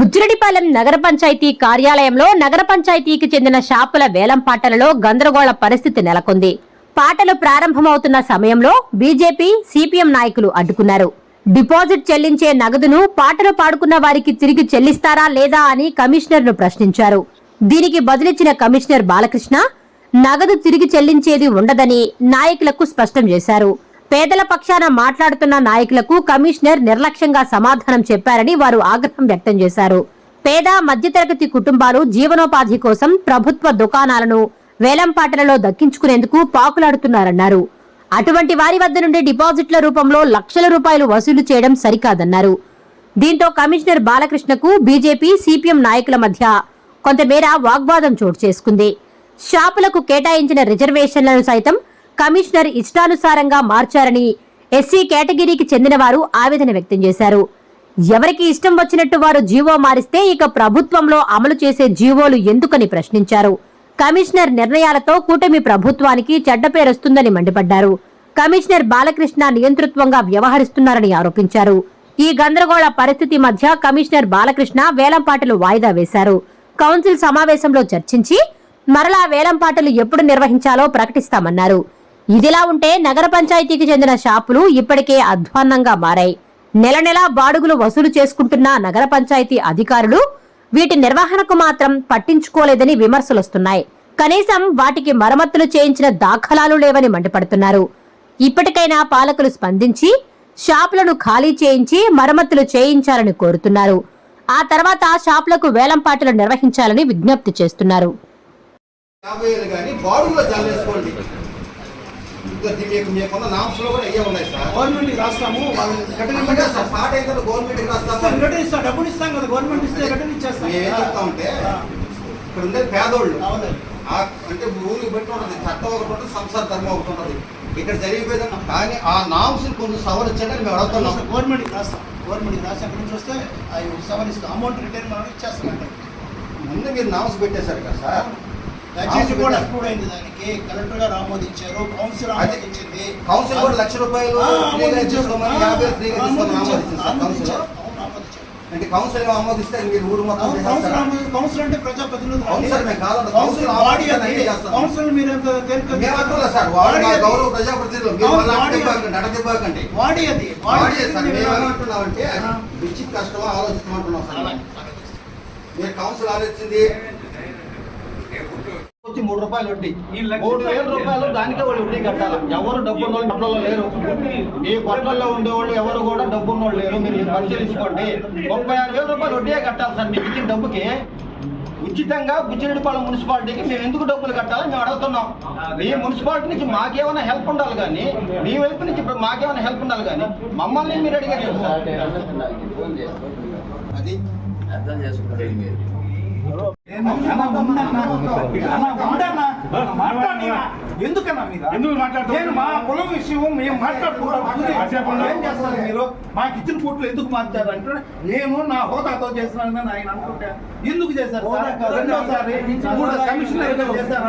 బుజ్జిరెడ్డిపాలెం నగర పంచాయతీ కార్యాలయంలో నగర పంచాయతీకి చెందిన షాపుల వేలం పాటలలో గందరగోళ పరిస్థితి నెలకొంది. పాటలు ప్రారంభమవుతున్న సమయంలో బీజేపీ సిపిఎం నాయకులు అడ్డుకున్నారు. డిపాజిట్ చెల్లించే నగదును పాటలు పాడుకున్న వారికి తిరిగి చెల్లిస్తారా లేదా అని కమిషనర్ను ప్రశ్నించారు. దీనికి బదులిచ్చిన కమిషనర్ బాలకృష్ణ నగదు తిరిగి చెల్లించేది ఉండదని నాయకులకు స్పష్టం చేశారు. పేదల పక్షాన మాట్లాడుతున్న నాయకులకు కమిషనర్ నిర్లక్ష్యంగా సమాధానం చెప్పారని వారు ఆగ్రహం వ్యక్తం చేశారు. పేద మధ్యతరగతి కుటుంబాలు జీవనోపాధి కోసం ప్రభుత్వ దుకాణాలను వేలంపాటలలో దక్కించుకునేందుకు పాకులాడుతున్నారన్నారు. అటువంటి వారి వద్ద నుండి డిపాజిట్ల రూపంలో లక్షల రూపాయలు వసూలు చేయడం సరికాదన్నారు. దీంతో కమిషనర్ బాలకృష్ణకు బీజేపీ సిపిఎం నాయకుల మధ్య కొంతమేర వాగ్వాదం చోటు చేసుకుంది. షాపులకు కేటాయించిన రిజర్వేషన్లను సైతం కమిషనర్ ఇష్టానుసారంగా మార్చారని ఎస్సీ కేటగిరీకి చెందిన వారు ఆవేదన వ్యక్తం చేశారు. ఎవరికి ఇష్టం వచ్చినట్టు వారు జీవో మారిస్తే ఇక ప్రభుత్వంలో అమలు చేసే జీవోలు ఎందుకని ప్రశ్నించారు. కమిషనర్ నిర్ణయాలతో కూటమి ప్రభుత్వానికి చెడ్డ పేరొస్తుందని మండిపడ్డారు. కమిషనర్ బాలకృష్ణ నియంతృత్వంగా వ్యవహరిస్తున్నారని ఆరోపించారు. ఈ గందరగోళ పరిస్థితి మధ్య కమిషనర్ బాలకృష్ణ వేలంపాటలు వాయిదా వేశారు. కౌన్సిల్ సమావేశంలో చర్చించి మరలా వేలంపాటలు ఎప్పుడు నిర్వహించాలో ప్రకటిస్తామన్నారు. ఇదిలా ఉంటే నగర పంచాయతీకి చెందిన షాపులు ఇప్పటికే అధ్వాన్నంగా మారాయి. నెల నెలా బాడుగులు వసూలు చేసుకుంటున్న నగర పంచాయతీ అధికారులు వీటి నిర్వహణకు మాత్రం పట్టించుకోలేదని విమర్శలొస్తున్నాయి. కనీసం వాటికి మరమ్మతులు చేయించిన దాఖలాలు లేవని మండిపడుతున్నారు. ఇప్పటికైనా పాలకులు స్పందించి షాపులను ఖాళీ చేయించి మరమ్మతులు చేయించాలని కోరుతున్నారు. ఆ తర్వాత షాపులకు వేలంపాటలు నిర్వహించాలని విజ్ఞప్తి చేస్తున్నారు. మీకున్న కూడా అయ్యే ఉన్నాయి సార్. గవర్నమెంట్ రాస్తాము స్టార్ట్ అయితే గవర్నమెంట్కి ఇస్తాం రాస్తాం రిటర్న్ ఇస్తాం డబ్బులు ఇస్తాం కదా గవర్నమెంట్ ఇస్తే రిటర్న్ ఇచ్చేస్తాం. ఏం చెప్తామంటే ఇక్కడ ఉండేది పేదోళ్ళు అంటే ఊరికి పెట్టి ఉంటుంది చట్టం ఒకటి ఉంటుంది సంసార ధర్మం ఒకటి ఉంటుంది. ఇక్కడ జరిగిపోయింది కానీ ఆ నామ్స్ కొంచెం సవరించండి మేము అడుగుతున్నాం. గవర్నమెంట్ రాస్తాం. గవర్నమెంట్ రాసి అక్కడి నుంచి వస్తే అవి సవరిస్తాం అమౌంట్ రిటర్న్ మనం ఇచ్చేస్తామంటే ముందు మీరు నామ్స్ పెట్టేశారు కదా సార్. దయచేసి కూడా. అప్రూవ్ అయింది దానికి. కలెక్టర్ గారు ఆమోదించారు. కౌన్సిల్ ఆమోదించింది. కౌన్సిల్ కూడా లక్ష రూపాయలు ఫ్రీగా. తీసుకోమని యాభై ఫ్రీగా తీసుకోమని కౌన్సిల్. అంటే కౌన్సిల్ ఆమోదిస్తే మీరు ఊరు మొత్తం కౌన్సిల్ అంటే ప్రజాప్రతినిధులు కౌన్సిల్ కాదండి. Council body. కౌన్సిల్ మీరు ఎంత సార్ అది. గౌరవ ప్రజాప్రతినిధులు. అడగబాకండి బాడీ అది. వాడి సార్ మేము ఆ. విచిత్ కష్టమా సార్. మీరు కౌన్సిల్ ఆలోచించింది మూడు రూపాయలు వడ్డీ మూడు వేల రూపాయలు దానికే వాళ్ళు వడ్డీ కట్టాలి? ఎవరు డబ్బు ఉన్న వాళ్ళు లేరు. ఈ కొట్లలో ఉండేవాళ్ళు ఎవరు కూడా డబ్బు ఉన్న వాళ్ళు లేరు. మీరు పరిశీలించుకోండి. ముప్పై ఆరు వేల రూపాయలు వడ్డీ కట్టాలి సార్ మీకు ఇచ్చిన డబ్బుకి. ఉచితంగా బుచ్చిరెడ్డిపాలెం మున్సిపాలిటీకి మేము ఎందుకు డబ్బులు కట్టాలి? మేము అడుగుతున్నాం. మీ మున్సిపాలిటీ నుంచి మాకేమైనా హెల్ప్ ఉండాలి కానీ మీ వైపు నుంచి ఇప్పుడు మాకేమైనా హెల్ప్ ఉండాలి కానీ మమ్మల్ని మీరు అడిగారు అది అర్థం చేసుకుంటారు మీరు. ఎందుకన్నా మీద ఎందుకు నేను మా పొలం విషయం మేము మాట్లాడుకుంటాం. ఏం చేస్తారు మీరు? మాకు ఇచ్చిన కోట్లు ఎందుకు మార్చారు అంటే నేను నా హోదాతో చేస్తున్నానని ఆయన అనుకుంటా. ఎందుకు చేశారు సార్? రెండోసారి కమిషనర్ చేశారు